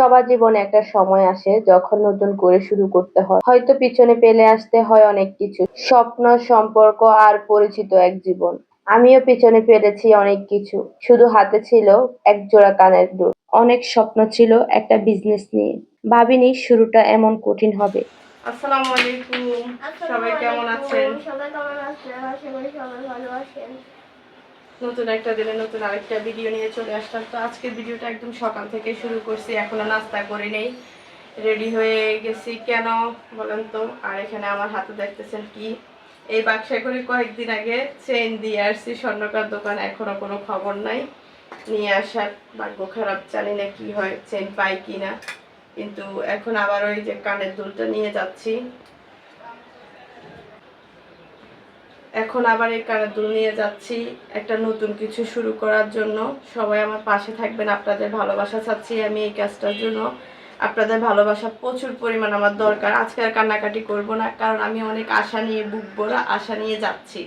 সবার জীবনে একটা সময় আসে যখন নতুন করে শুরু করতে হয়। হয়তো পিছনে পেলে আসতে হয় অনেক কিছু। স্বপ্ন সম্পর্ক আর পরিচিত এক জীবন। আমিও পিছনে ফেলেছি অনেক কিছু। শুধু হাতে ছিল এক জোড়া কানের দুল। অনেক স্বপ্ন ছিল একটা বিজনেস নিয়ে। ভাবিনি শুরুটা এমন কঠিন হবে। আসসালামু আলাইকুম। সবাই কেমন আছেন? সবাই কেমন আছেন? আশা করি সবাই ভালো আছেন। নতুন একটা দিনে নতুন আরেকটা ভিডিও নিয়ে চলে আসলাম। তো আজকের ভিডিওটা একদম সকাল থেকে শুরু করছি, এখনও নাস্তা করে নেই। রেডি হয়ে গেছি। কেন বলেন তো? আর এখানে আমার হাতে দেখতেছেন কি? এই বাক্সায় করে কয়েকদিন আগে চেন দিয়ে আসছি, স্বর্ণকার দোকান, এখনও কোনো খবর নাই। নিয়ে আসার ভাগ্য খারাপ, জানি না কি হয় চেন পাই কি না কিন্তু এখন আবার ওই যে কানের দুলটা নিয়ে যাচ্ছি। এখন আবার এই কানের দুল নিয়ে যাচ্ছি। একটা নতুন কিছু শুরু করার জন্য। সবাই আমার পাশে থাকবেন। আপনাদের ভালোবাসা চাচ্ছি আমি এই কাজটার জন্য। আপনাদের ভালোবাসা প্রচুর পরিমাণ আমার দরকার। আজকে আর কান্নাকাটি করব না, কারণ আমি অনেক আশা নিয়ে বুকবো না, আশা নিয়ে যাচ্ছি।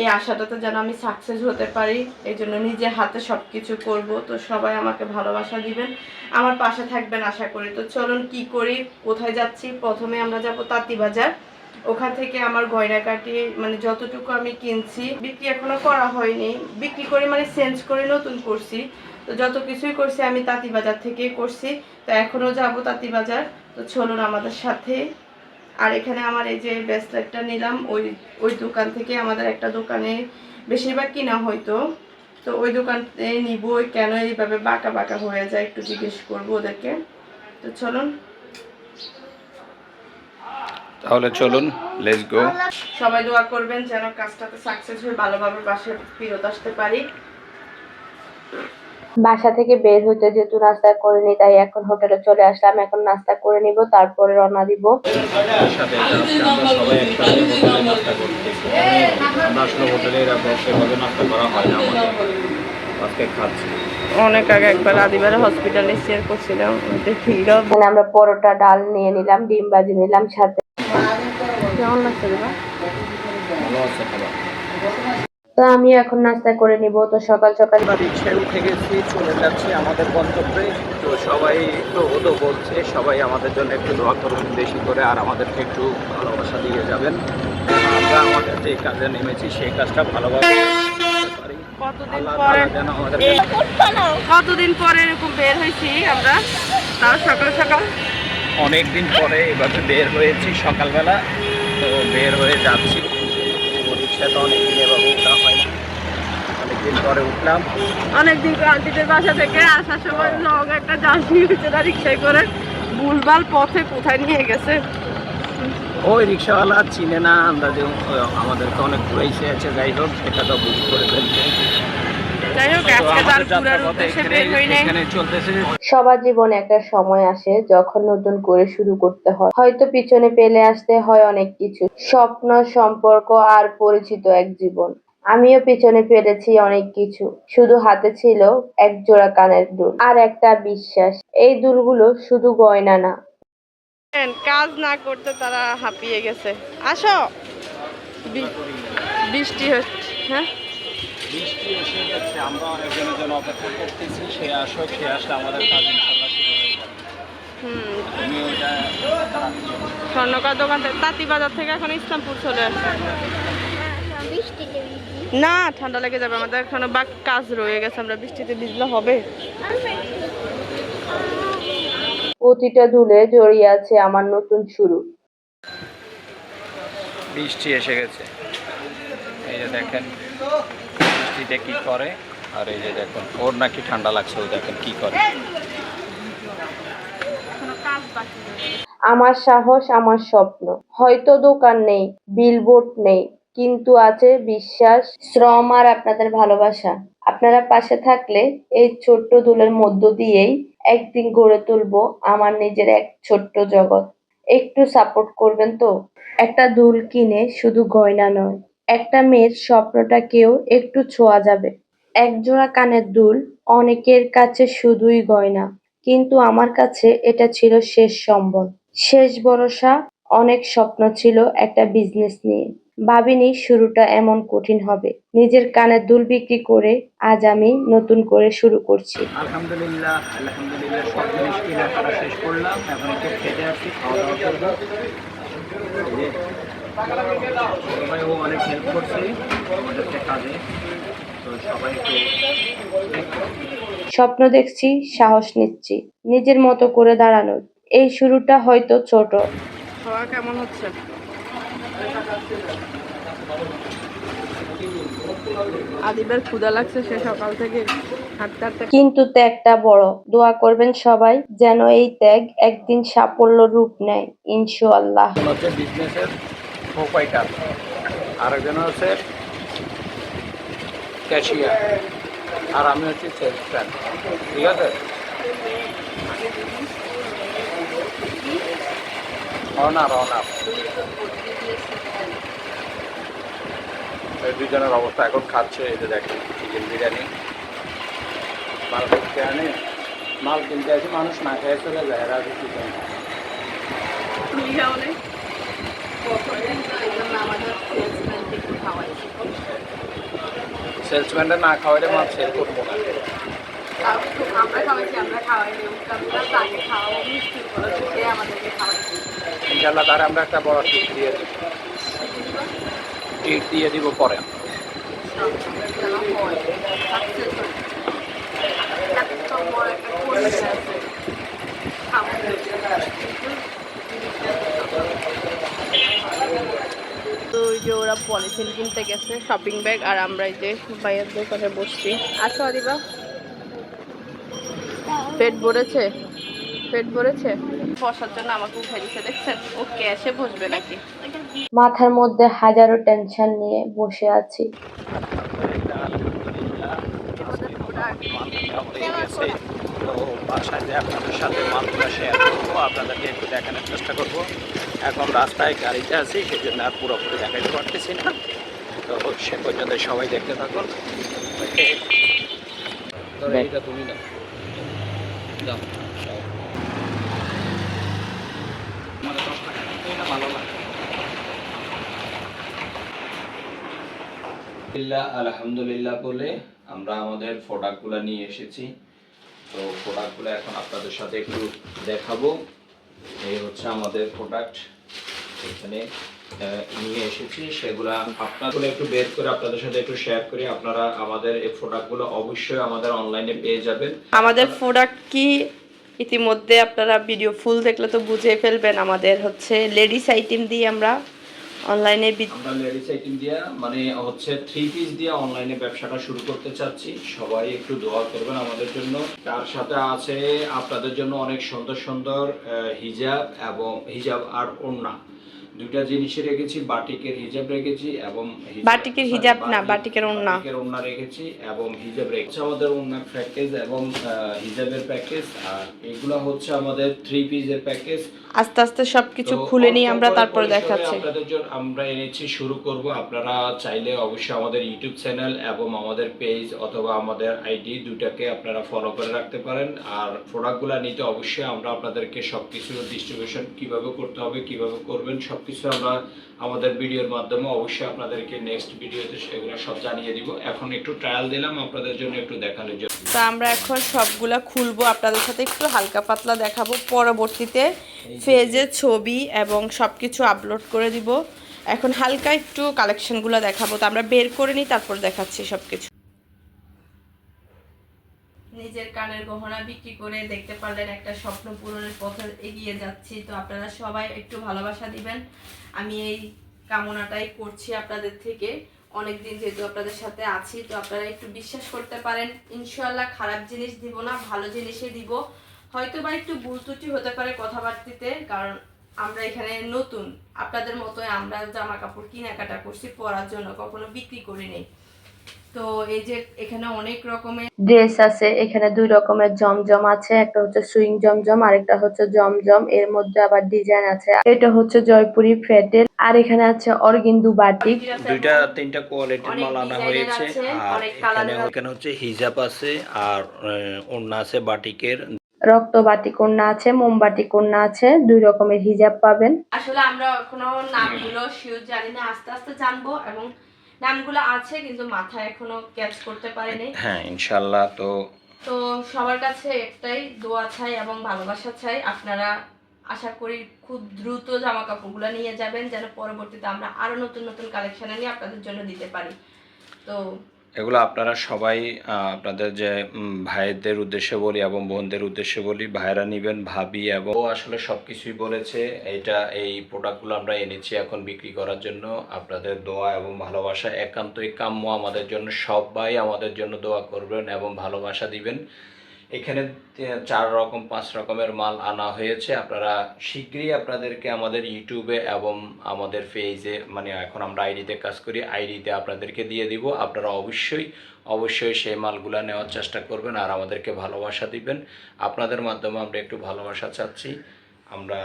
এই আশাটাতে যেন আমি সাকসেস হতে পারি, এই জন্য নিজে হাতে সব কিছু করব। তো সবাই আমাকে ভালোবাসা দিবেন। আমার পাশে থাকবেন আশা করি। তো চলুন কি করি, কোথায় যাচ্ছি? প্রথমে আমরা যাব তাঁতিবাজার ওখান থেকে আমার গয়নাকাটি মানে যতটুকু আমি কিনছি, বিক্রি এখনও করা হয়নি। বিক্রি করে মানে চেঞ্জ করে নতুন করছি। তো যত কিছুই করছি, আমি তাঁতিবাজার থেকে করছি। তো এখনও যাব তাঁতিবাজার। তো চলুন আমাদের সাথে। আর এখানে আমার এই যে ব্রেসলেটটা নিলাম, ওই ওই দোকান থেকে আমাদের একটা দোকানে বেশিরভাগ কিনা হয়তো। তো ওই দোকানে নিব। কেন এইভাবে বাঁকা বাঁকা হয়ে যায় একটু জিজ্ঞেস করব ওদেরকে। তো চলুন। তাহলে চলুন লেটস গো সবাই দোয়া করবেন যেন কাজটাতে সাকসেস হয়ে ভালোভাবে বাসে ফেরত আসতে পারি। বাসা থেকে বের হতে যেহেতু নাস্তা করিনি তাই এখন হোটেলে চলে আসলাম। এখন নাস্তা করে নিব তারপরে রওনা দিব। হয় অনেক আগে একবার আদিবারে হসপিটালে শেয়ার করছিলাম আমরা পরোটা ডাল নিয়ে নিলাম ডিম ভাজি নিলাম সাথে কেমন লাগছে দাদা ভালো আছে খাবার। তো আমি এখন নাস্তা করে নিব তো সকাল সকাল রিক্সায় উঠে গেছি চলে যাচ্ছি আমাদের গন্তব্যে। তো সবাই একটু ওদো বলছে সবাই আমাদের জন্য একটু দোয়া করবেন বেশি করে আর আমাদেরকে একটু ভালোবাসা দিয়ে যাবেন। আমরা আমাদের যে কাজে নেমেছি সেই কাজটা ভালোভাবে কতদিন পরে এরকম বের হয়েছি আমরা? তাও সকাল সকাল। অনেকদিন পরে এভাবে বের হয়েছি সকালবেলা। তো বের হয়ে যাচ্ছি। রিক্সা তো অনেকদিন এভাবে উঠা হয় না। অনেকদিন পরে উঠলাম। অনেকদিন আন্টিদের বাসা থেকে আসার সময় লং একটা জার্নি হয়েছে না রিক্সায় করে। ভুলভাল পথে কোথায় নিয়ে গেছে। ওই রিক্সাওয়ালা চিনে না আন্দাজে আমাদেরকে অনেক ঘুরাইছে আছে যাই হোক সেটা তো বুক করে ফেলছে। সবার জীবনে একটা সময় আসে যখন নতুন করে শুরু করতে হয়। হয়তো পিছনে ফেলে আসতে হয় অনেক কিছু। স্বপ্ন সম্পর্ক আর পরিচিত এক জীবন। আমিও পিছনে ফেলেছি অনেক কিছু। শুধু হাতে ছিল এক জোড়া কানের দুল আর একটা বিশ্বাস। এই দুলগুলো শুধু গয়না না। কাজ না করতে তারা হাঁপিয়ে গেছে। আসো। বৃষ্টি হচ্ছে হ্যাঁ? বৃষ্টি এসে গেছে আমরা অনেকজনের জন্য অপেক্ষা করতেছি সে আসো সে আসলে আমাদের কাজ ইনশাল্লাহ শুরু হয়ে যাবে। আমি ওইটা স্বর্ণকার দোকান থেকে তাঁতিবাজার থেকে এখন ইসলামপুর চলে আসছে। না ঠান্ডা লেগে যাবে আমাদের এখনও বাক কাজ রয়ে গেছে আমরা বৃষ্টিতে ভিজলে হবে। প্রতিটা দুলে জড়িয়ে আছে আমার নতুন শুরু। বৃষ্টি এসে গেছে। এই যে দেখেন বৃষ্টিতে কি করে? আর এই যে দেখুন, ওর নাকি ঠান্ডা লাগছে, ওই দেখেন কি করে। আমার সাহস, আমার স্বপ্ন। হয়তো দোকান নেই বিলবোর্ড নেই, কিন্তু আছে বিশ্বাস, শ্রম আর আপনাদের ভালোবাসা। আপনারা পাশে থাকলে এই ছোট্ট দুলের মধ্য দিয়েই একদিন গড়ে তুলবো আমার নিজের এক ছোট্ট জগৎ। একটু সাপোর্ট করবেন তো? একটা দুল কিনে শুধু গয়না নয়। একটা মেয়ের স্বপ্নটাকেও একটু ছোঁয়া যাবে। এক জোড়া কানের দুল অনেকের কাছে শুধুই গয়না, কিন্তু আমার কাছে এটা ছিল শেষ সম্বল। শেষ ভরসা, অনেক স্বপ্ন ছিল একটা বিজনেস নিয়ে। ভাবিনি শুরুটা এমন কঠিন হবে। নিজের কানের দুল বিক্রি করে আজ আমি নতুন করে শুরু করছি। আলহামদুলিল্লাহ আলহামদুলিল্লাহ, সব জিনিস শেষ করলাম। এখন একটু খেতে আসছি খাওয়া দাওয়া করব। সবাই ও অনেক হেল্প করছে আমাদেরকে কাজে। তো সবাই স্বপ্ন দেখছি সাহস নিচ্ছি নিজের মতো করে দাঁড়ানোর। এই শুরুটা হয়তো ছোট। খাওয়া কেমন হচ্ছে? আদিবের ক্ষুদা লাগছে সে সকাল থেকে কিন্তু ত্যাগটা বড়। দোয়া করবেন সবাই যেন এই ত্যাগ একদিন সাফল্য রূপ নেয় ইনশাআল্লাহ। প্রোপাইটার আরেকজন হচ্ছে ক্যাশিয়ার আর আমি হচ্ছি সেলসম্যান। ঠিক আছে? Honour honour. এই দুজনের অবস্থা এখন খাচ্ছে যে দেখেন চিকেন বিরিয়ানি। মাল কিনতে আনে, মাল কিনতে আসে, মানুষ না খেয়ে চলে যায়, এরা চিকেন সেলসম্যানটা না খাওয়াইলে মাল সেল করব না। ইনশাল্লাহ তার আমরা একটা বড় টিপ দিয়ে দিব। টিপ দিয়ে দিব পরে। একটা পরিবেশ আছে খাওয়ানোর কিন্তু তো ওই যে ওরা পলিথিন কিনতে গেছে শপিং ব্যাগ আর আমরা এই যে ভাইয়ের দোকানে বসছি। আসো আদিবা। পেট ভরেছে? পেট ভরেছে? বসার জন্য আমাকে উঠে দিচ্ছে দেখছেন? ও ক্যাশে বসবে নাকি? মাথার মধ্যে হাজারো টেনশন নিয়ে বসে আছি। তো বাসায় যে আপনাদের সাথে মালগুলো শেয়ার করব আপনাদেরকে একটু দেখানোর চেষ্টা করব। এখন রাস্তায় গাড়িতে আছি সেই জন্য আর পুরোপুরি দেখাতে পারতেছি না। তো সে পর্যন্ত সবাই দেখতে থাকুন। এইটা তুমি না যাও। আমাদের দশ টাকা। দিতেই না ভালো লাগে। আলহামদুলিল্লাহ আলহামদুলিল্লাহ বলে আমরা আমাদের প্রোডাক্টগুলো নিয়ে এসেছি। তো প্রোডাক্টগুলো এখন আপনাদের সাথে একটু দেখাবো। এই হচ্ছে আমাদের প্রোডাক্ট এখানে নিয়ে এসেছি। সেগুলা আপনাদের একটু বের করে আপনাদের সাথে একটু শেয়ার করি। আপনারা আমাদের এই প্রোডাক্টগুলো অবশ্যই আমাদের অনলাইনে পেয়ে যাবেন। আমাদের প্রোডাক্ট কি ইতিমধ্যে আপনারা ভিডিও ফুল দেখলে তো বুঝে ফেলবেন আমাদের হচ্ছে লেডিস আইটেম দিয়ে আমরা অনলাইনে আমরা লেডিস আইটেম দিয়া মানে হচ্ছে থ্রি পিস দিয়া অনলাইনে ব্যবসাটা শুরু করতে চাচ্ছি। সবাই একটু দোয়া করবেন আমাদের জন্য। তার সাথে আছে আপনাদের জন্য অনেক সুন্দর সুন্দর হিজাব এবং হিজাব আর ওড়না। দুইটা জিনিসই রেখেছি বাটিকের হিজাব রেখেছি এবং বাটিকের হিজাব না, বাটিকের ওড়না। বাটিকের ওড়না রেখেছি এবং হিজাব রেখেছি আমাদের ওড়নার প্যাকেজ এবং হিজাবের প্যাকেজ আর এগুলো হচ্ছে আমাদের থ্রি পিসের প্যাকেজ আস্তে আস্তে সবকিছু খুলে নিয়ে আমরা তারপর দেখাচ্ছি। আপনাদের জন্য আমরা এনেছি শুরু করব। আপনারা চাইলে অবশ্যই আমাদের ইউটিউব চ্যানেল এবং আমাদের পেজ অথবা আমাদের আইডি দুটাকে আপনারা ফলো করে রাখতে পারেন। আর প্রোডাক্টগুলো নিতে অবশ্যই আমরা আপনাদেরকে সবকিছু ডিস্ট্রিবিউশন কীভাবে করতে হবে কীভাবে করবেন সবকিছু আমরা আমাদের ভিডিওর মাধ্যমে অবশ্যই আপনাদেরকে নেক্সট ভিডিওতে সেগুলো সব জানিয়ে দিব। এখন একটু ট্রায়াল দিলাম আপনাদের জন্য একটু দেখানোর জন্য। তো আমরা এখন সবগুলা খুলবো আপনাদের সাথে একটু হালকা পাতলা দেখাবো। পরবর্তীতে পেজে ছবি এবং সবকিছু আপলোড করে দিব। এখন হালকা একটু কালেকশনগুলো দেখাবো। তো আমরা বের করে নিই তারপর দেখাচ্ছি সবকিছু। নিজের কানের গহনা বিক্রি করে দেখতে পারলেন একটা স্বপ্ন পূরণের পথে এগিয়ে যাচ্ছি। তো আপনারা সবাই একটু ভালোবাসা দিবেন। আমি এই কামনাটাই করছি আপনাদের থেকে। অনেকদিন যেহেতু আপনাদের সাথে আছি, তো আপনারা একটু বিশ্বাস করতে পারেন ইনশাল্লাহ খারাপ জিনিস দিব না, ভালো জিনিসই দিব। হয়তো বা একটু ভুল ত্রুটি হতে পারে কথাবার্তিতে, কারণ আমরা এখানে নতুন। আপনাদের মতো আমরা জামা কাপড় কেনাকাটা করছি, পরার জন্য কখনো বিক্রি করিনি তো এই যে এখানে অনেক রকমের ড্রেস আছে এখানে দুই রকমের জমজম আছে একটা হচ্ছে সুইং জমজম আরেকটা হচ্ছে জমজম এর মধ্যে আবার ডিজাইন আছে। এটা হচ্ছে জয়পুরি ফেটেল আর এখানে আছে অরগিন্দু বাটিক দুইটা তিনটা কোয়ালিটির মাল আনা হয়েছে। আর এখানে এখানে হচ্ছে হিজাব আছে আর ওড়না আছে বাটিকের। রক্তবাটি কন্যা আছে মোমবাতি কন্যা আছে দুই রকমের হিজাব পাবেন। আসলে আমরা এখনও নামগুলো শিওর জানি না আস্তে আস্তে জানব এবং নামগুলো আছে কিন্তু মাথা এখনও ক্যাচ করতে পারেনি। হ্যাঁ ইনশাল্লাহ তো তো সবার কাছে একটাই দোয়া চাই এবং ভালোবাসা চাই। আপনারা আশা করি খুব দ্রুত জামা কাপড়গুলো নিয়ে যাবেন যেন পরবর্তীতে আমরা আরও নতুন নতুন কালেকশন নিয়ে আপনাদের জন্য দিতে পারি। তো এগুলো আপনারা সবাই আপনাদের যে ভাইদের উদ্দেশ্যে বলি এবং বোনদের উদ্দেশ্যে বলি, ভাইরা নিবেন, ভাবি এবং আসলে সব কিছুই বলেছে। এটা এই প্রোডাক্টগুলো আমরা এনেছি এখন বিক্রি করার জন্য। আপনাদের দোয়া এবং ভালোবাসা একান্তই কাম্য আমাদের জন্য। সবাই আমাদের জন্য দোয়া করবেন এবং ভালোবাসা দিবেন। এখানে চার রকম, পাঁচ রকমের মাল আনা হয়েছে। আপনারা শীঘ্রই আপনাদেরকে আমাদের ইউটিউবে এবং আমাদের পেজে মানে এখন আমরা আইডিতে কাজ করি আইডিতে আপনাদেরকে দিয়ে দিব। আপনারা অবশ্যই অবশ্যই সেই মালগুলা নেওয়ার চেষ্টা করবেন আর আমাদেরকে ভালোবাসা দিবেন। আপনাদের মাধ্যমে আমরা একটু ভালোবাসা চাচ্ছি। আমরা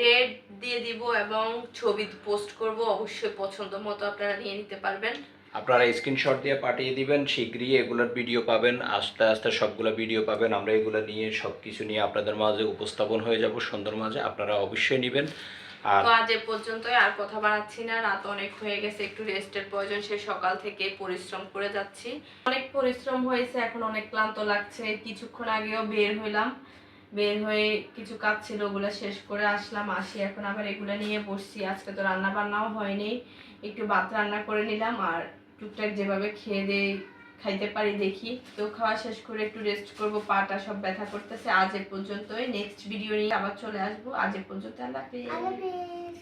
রেড দিয়ে দিব এবং ছবি পোস্ট করব। অবশ্যই পছন্দ মতো আপনারা নিয়ে নিতে পারবেন। আপনারা স্ক্রিনশট দিয়ে পাঠিয়ে দিবেন, শীঘ্রই এগুলোর ভিডিও পাবেন, আস্তে আস্তে সবগুলো ভিডিও পাবেন। আমরা এগুলো নিয়ে সব কিছু নিয়ে আপনাদের মাঝে উপস্থাপন হয়ে যাব, সুন্দর মাঝে। আপনারা অবশ্যই নেবেন। তো আজ এ পর্যন্তই, আর কথা বাড়াচ্ছি না। রাত অনেক হয়ে গেছে, একটু রেস্টের প্রয়োজন, সে সকাল থেকে পরিশ্রম করে যাচ্ছি। অনেক পরিশ্রম হয়েছে, এখন অনেক ক্লান্ত লাগছে। কিছুক্ষণ আগেও বের হইলাম। বের হয়ে কিছু কাজ ছিল, ওগুলো শেষ করে আসলাম। আসি এখন আবার এগুলো নিয়ে বসছি। আজকে তো রান্না বান্নাও হয়নি। একটু ভাত রান্না করে নিলাম, আর টুকটাক যেভাবে খেয়ে দেই খাইতে পারি দেখি। তো খাওয়া শেষ করে একটু রেস্ট করব, পাটা সব ব্যথা করতেছে। আজ এ পর্যন্তই। নেক্সট ভিডিও নিয়ে আবার চলে আসব। আজ এ পর্যন্ত আল্লাহ হাফেজ।